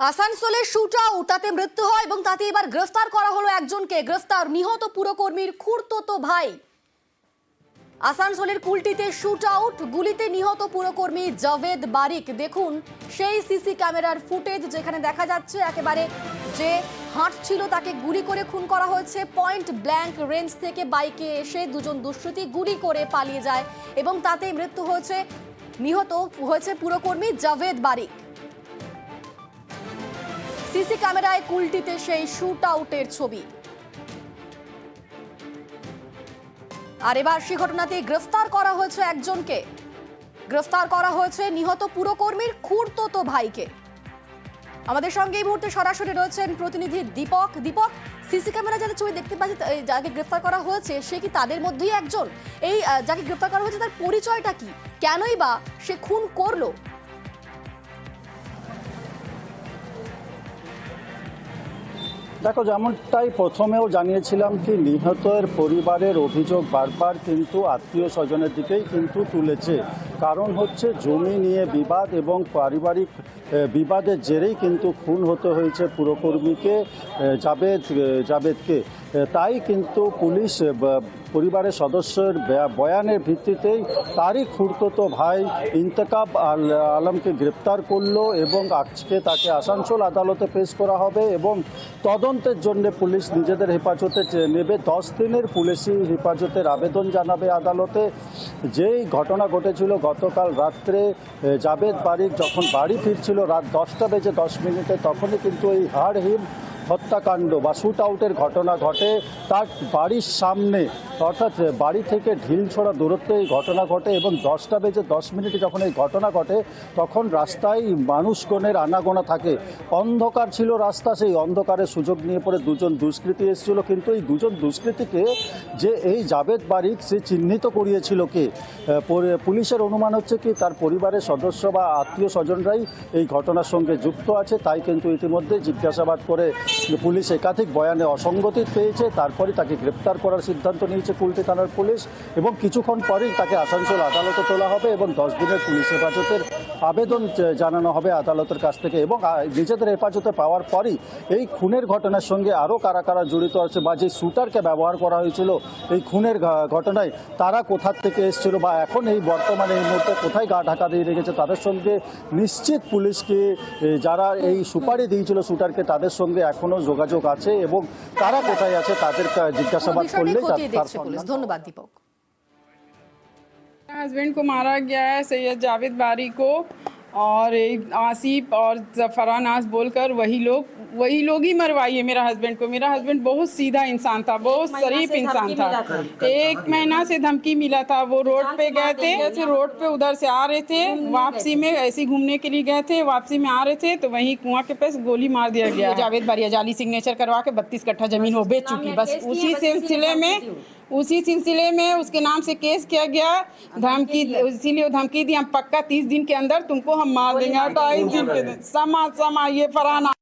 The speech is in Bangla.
আসানসোলে শুট তাতে মৃত্যু হয় এবং তাতে এবার গ্রেফতার করা হলো একজনকে। গ্রেফতার নিহত পুরকর্মীর খুঁড়তো ভাই। আসানসোলের কুলটিতে শুট আউট, গুলিতে নিহত পুরকর্মী জাভেদ বারিক। দেখুন, সেই সিসি ক্যামেরার ফুটেজ যেখানে দেখা যাচ্ছে, একেবারে যে হাঁটছিল তাকে গুলি করে খুন করা হয়েছে। পয়েন্ট ব্ল্যাঙ্ক রেঞ্জ থেকে বাইকে এসে দুজন দুষ্কৃতী গুলি করে পালিয়ে যায় এবং তাতেই মৃত্যু হয়েছে, নিহত হয়েছে পুরকর্মী জাভেদ বারিক। সিসি ক্যামেরায় কুলটিতে সেই শুট আউটের ছবি। আর এবার সে ঘটনাতে গ্রেফতার করা হয়েছে একজনকে। গ্রেফতার করা হয়েছে নিহত পুরকর্মীর খুঁড়তো ভাইকে। আমাদের সঙ্গে এই মুহূর্তে সরাসরি রয়েছেন প্রতিনিধি দীপক। দীপক, সিসি ক্যামেরা যাদের ছবি দেখতে পাচ্ছি যাকে গ্রেফতার করা হয়েছে, সে কি তাদের মধ্যেই একজন? এই যাকে গ্রেফতার করা হয়েছে, তার পরিচয়টা কি? কেনই বা সে খুন করল? দেখো, যেমনটাই প্রথমেও জানিয়েছিলাম কি, নিহতের পরিবারের অভিযোগ বারবার কিন্তু আত্মীয় স্বজনের দিকেই কিন্তু তুলেছে। কারণ হচ্ছে জমি নিয়ে বিবাদ এবং পারিবারিক বিবাদের জেরেই কিন্তু খুন হতে হয়েছে পুরকর্মীকে জাবেদ জাবেদকে। তাই কিন্তু পুলিশ পরিবারের সদস্যের বয়ানের ভিত্তিতেই তারই খুঁড়তো ভাই ইন্তেকাব আল, আলমকে গ্রেপ্তার করল এবং আজকে তাকে আসানসোল আদালতে পেশ করা হবে এবং তদন্তের জন্য পুলিশ নিজেদের হেফাজতে নেবে। দশ দিনের পুলিশি হেফাজতের আবেদন জানাবে আদালতে। যেই ঘটনা ঘটেছিল গতকাল রাত্রে জাবেদ বারিক যখন বাড়ি ফিরছিল রাত দশটা বেজে দশ মিনিটে, তখনই কিন্তু এই হাড়হিম হত্যাকাণ্ড বা শ্যুট আউটের ঘটনা ঘটে, তার বাড়ির সামনে, অর্থাৎ বাড়ি থেকে ঢিল ছোড়া দূরত্বে এই ঘটনা ঘটে এবং দশটা বেজে দশ মিনিটে যখন এই ঘটনা ঘটে, তখন রাস্তায় মানুষগণের আনাগোনা থাকে। অন্ধকার ছিল রাস্তা, সেই অন্ধকারের সুযোগ নিয়ে পড়ে দুজন দুষ্কৃতী এসেছিল, কিন্তু এই দুজন দুষ্কৃতীকে যে এই জাবেদ বারিক, সে চিহ্নিত করিয়েছিল কে? পুলিশের অনুমান হচ্ছে কি, তার পরিবারের সদস্য বা আত্মীয় স্বজনরাই এই ঘটনার সঙ্গে যুক্ত আছে, তাই কিন্তু ইতিমধ্যে জিজ্ঞাসাবাদ করে পুলিশ একাধিক বয়ানে অসঙ্গতি পেয়েছে তারপরে তাকে গ্রেপ্তার করার সিদ্ধান্ত নিয়েছে কুলটি থানার পুলিশ এবং কিছুক্ষণ পরেই তাকে আসানসোল আদালতে তোলা হবে এবং দশ দিনের পুলিশ হেফাজতের আবেদন জানানো হবে আদালতের কাছ থেকে এবং নিজেদের হেফাজতে পাওয়ার পরই এই খুনের ঘটনার সঙ্গে আরও কারা কারা জড়িত আছে বা যে শুটারকে ব্যবহার করা হয়েছিল এই খুনের ঘটনায় তারা কোথার থেকে এসেছিল বা এখন এই বর্তমানে এই মুহূর্তে কোথায় গা ঢাকা দিয়ে রেখেছে, তাদের সঙ্গে নিশ্চিত পুলিশকে যারা এই সুপারি দিয়েছিল শুটারকে তাদের সঙ্গে এখনও যোগাযোগ আছে এবং তারা কোথায় আছে তাদের কা- জিজ্ঞাসাবাদ বিষয়টি করলে খতিয়ে দেখছে পুলিশ ধন্যবাদ দীপক हस्बैंड को मारा गया है सैयद जावेद बारी को और एक आसिफ और जफरानाज बोलकर वही लोग वही लोग ही मरवाइए मेरा हस्बैंड को। मेरा हस्बैंड बहुत सीधा इंसान था बहुत शरीफ इंसान था। एक महीना से धमकी मिला था। वो रोड पे गए थे। ऐसे रोड पे उधर से आ रहे थे वापसी में ऐसे ही घूमने के लिए गए थे वापसी में आ रहे थे तो वहीं कुआँ के पास गोली मार दिया गया। जावेद बारिया जाली सिग्नेचर करवा के बत्तीस कट्ठा ज़मीन वो बेच चुकी बस उसी सिलसिले में। उसी सिलसिले में उसके नाम से केस किया गया। धमकी इसीलिए धमकी दी। हम पक्का तीस दिन के अंदर तुमको हम मार देंगे। अट्ठाईस दिन के दिन। समा समा ये फराना